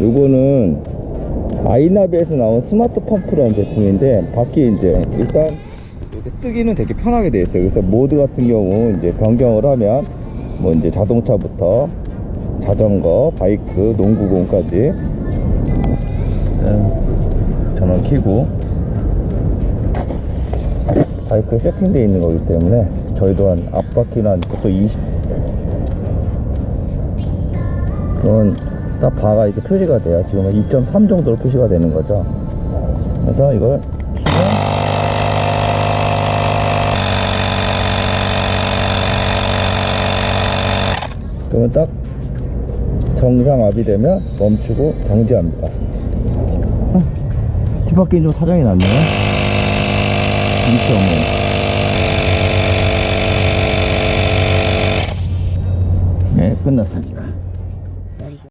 요거는 아이나비에서 나온 스마트 펌프라는 제품인데 밖에 이제 일단 이렇게 쓰기는 되게 편하게 되어 있어요. 그래서 모드 같은 경우 이제 변경을 하면 뭐 이제 자동차부터 자전거, 바이크, 농구공까지 음, 전원 켜고 바이크 세팅되어 있는 거기 때문에 저희도 한 앞바퀴는 한 보통 20 그건 딱 바가 이렇게 표시가 돼요. 지금 2.3 정도로 표시가 되는 거죠. 그래서 이걸 키면 그러면 딱 정상 압이 되면 멈추고 정지합니다. 아, 뒷바퀴는 좀 사정이 났네요. 2.5. 네, 끝났습니다.